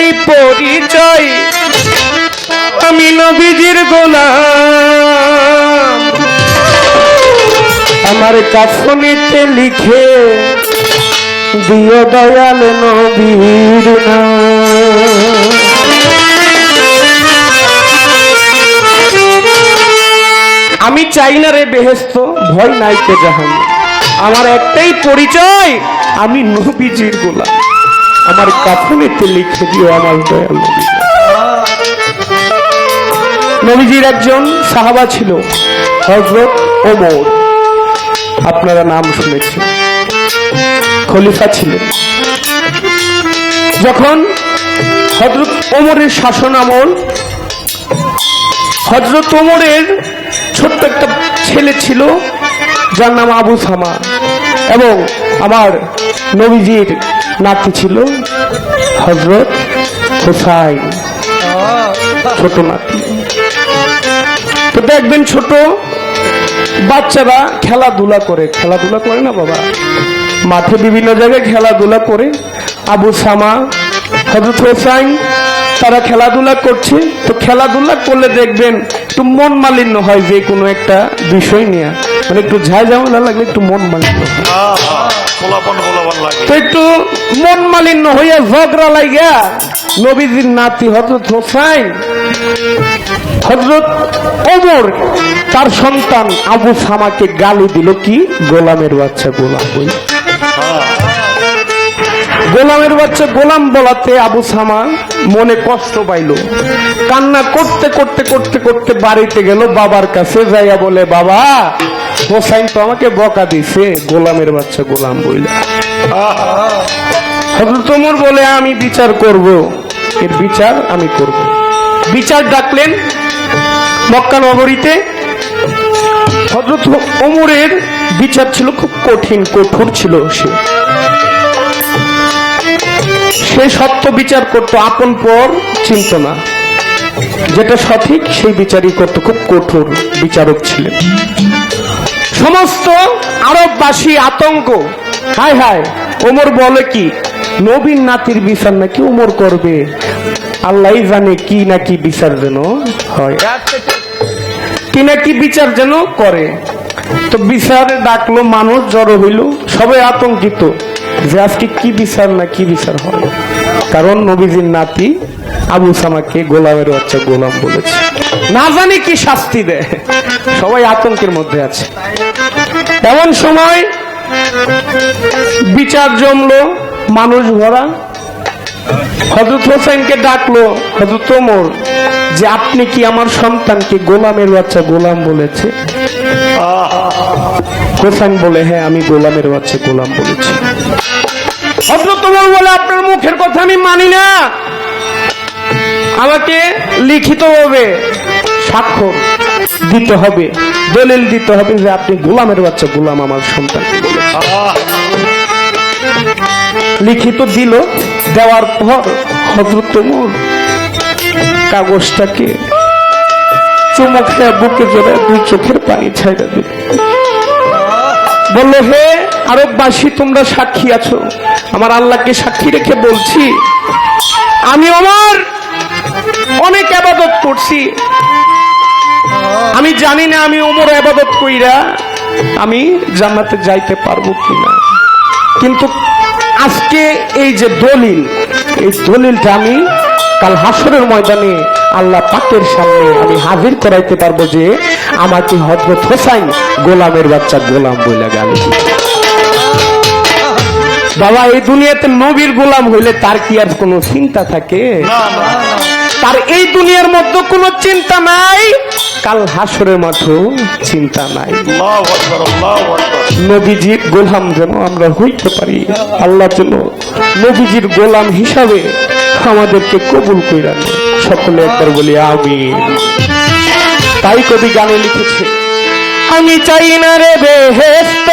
এই পরিচয়। আমি নবীজির গোলাম। আমার কাফনিতে লিখে দিও দয়াল নবীর আমি চাই না রে বেহেস্ত ভয় নাই কে জাহান। আমার একটাই পরিচয়, আমি নবীজির গোলাম। আমার কাফনেতে লিখে দিও আমার দয়াল। নবীজির একজন সাহাবা ছিল হজরত ওমর। আপনারা নাম শুনেছেন। খলিফা ছিলেন। যখন হজরত ওমরের শাসন আমল হজরত ওমরের ছোট্ট একটা ছেলে ছিল, যার নাম আবু সামা। এবং আমার নবীজির নাতি ছিল হজরত হোসাইন, ছোট নাতি। তো দেখবেন ছোট বাচ্চারা খেলাধুলা করে। খেলাধুলা করে না বাবা? মাঠে বিভিন্ন জায়গায় খেলাধুলা করে। আবু সামা, হজরত হোসাইন, তারা খেলাধুলা করছে। তো খেলাধুলা করলে দেখবেন একটু মন মালিন্য হয় যে কোনো একটা বিষয় নিয়ে। মানে একটু ঝাঁ ঝামেলা লাগলে একটু মন মালিন্য হয়। তো একটু মন মালিন্য হইয়া ঝগড়া লাগিয়া নবীজির নাতি হজরত হোসাইন হজরত ওমর, তার সন্তান আবু সামাকে গালি দিল, কি? গোলামের বাচ্চা গোলাম বই গোলামের বাচ্চা গোলাম বলাতে আবু সামা মনে কষ্ট পাইল। কান্না করতে করতে করতে করতে বাড়িতে গেল, বাবার কাছে যাইয়া বলে, বাবা হোসাইন তো আমাকে বকা দিছে, গোলামের বাচ্চা গোলাম বইলা। হজরত ওমর বলে, আমি বিচার করব। এর বিচার আমি করব। বিচার ডাকলেন মক্কা নগরীতে। হজরত ওমরের বিচার ছিল খুব কঠিন, কঠোর ছিল সে। সে সত্য বিচার করত, আপন পর চিন্ত না। যেটা সঠিক, সেই বিচারই করত, খুব কঠোর বিচারক ছিলেন। সমস্ত আরববাসী আতঙ্ক। হায় হায়, ওমর বলে কি? নবীন নাতির বিচার নাকি ওমর করবে? আল্লাহ জানে কি নাকি বিচার যেন হয়। কি নাকি বিচার যেন করে। তো বিচারে ডাকলো মানুষ, জড়ো হইল, সবাই আতঙ্কিত যে আজকে কি বিচার না কি বিচার হবে কারণ নবীজির নাতি আবু সামাকে গোলামের বাচ্চা গোলাম বলেছে। না জানি কি শাস্তি দেয়। সবাই আতঙ্কের মধ্যে আছে। এমন সময় বিচার জমলো, মানুষ ভরা। হজরত হোসেনকে ডাকলো হজরত ওমর, যে আপনি কি আমার সন্তানকে গোলামের বাচ্চা গোলাম বলেছে? হোসেন বলে হ্যাঁ আমি গোলামের বাচ্চা গোলাম বলেছি। হজরত ওমর বলে, আপনার মুখের কথা আমি মানি না। আমাকে লিখিত হবে স্বাক্ষর দিতে হবে, দলিল দিতে হবে যে আপনি গোলামের বাচ্চা, গোলাম আমার সন্তানকে বলেছে লিখিত দিল, দেওয়ার পর হজরত কাগজটাকে খেয়ে বুকে জোরে দুই চোখের পানি ছাইড়া দিল। বলল, হে আরববাসী, তোমরা সাক্ষী আছো। আমার আল্লাহকে সাক্ষী রেখে বলছি, আমি আমার অনেক আবাদত করছি। আমি জানি না আমি ওমর আবাদত কইরা আমি জান্নাতে যাইতে পারব কিনা। কিন্তু আজকে এই যে দলিল, এই দলিলটা আমি কাল হাসরের ময়দানে আল্লাহ পাকের সামনে আমি হাজির করাইতে পারব যে আমাকে হজরত হোসাইন গোলামের বাচ্চা গোলাম বলে গালি। বাবা, এই দুনিয়াতে নবীর গোলাম হইলে তার কি আর কোনো চিন্তা থাকে? না। তার এই দুনিয়ার মধ্যে কোনো চিন্তা নাই কাল হাসরের মাঠেও চিন্তা নাই। নবীজির গোলাম যেন আমরা হইতে পারি আল্লাহ যেন নবীজির গোলাম হিসাবে আমাদেরকে কবুল কইরা সকলে একবার বলি আমি তাই কবি গানে লিখেছে আমি চাই না রে বেহেস্ত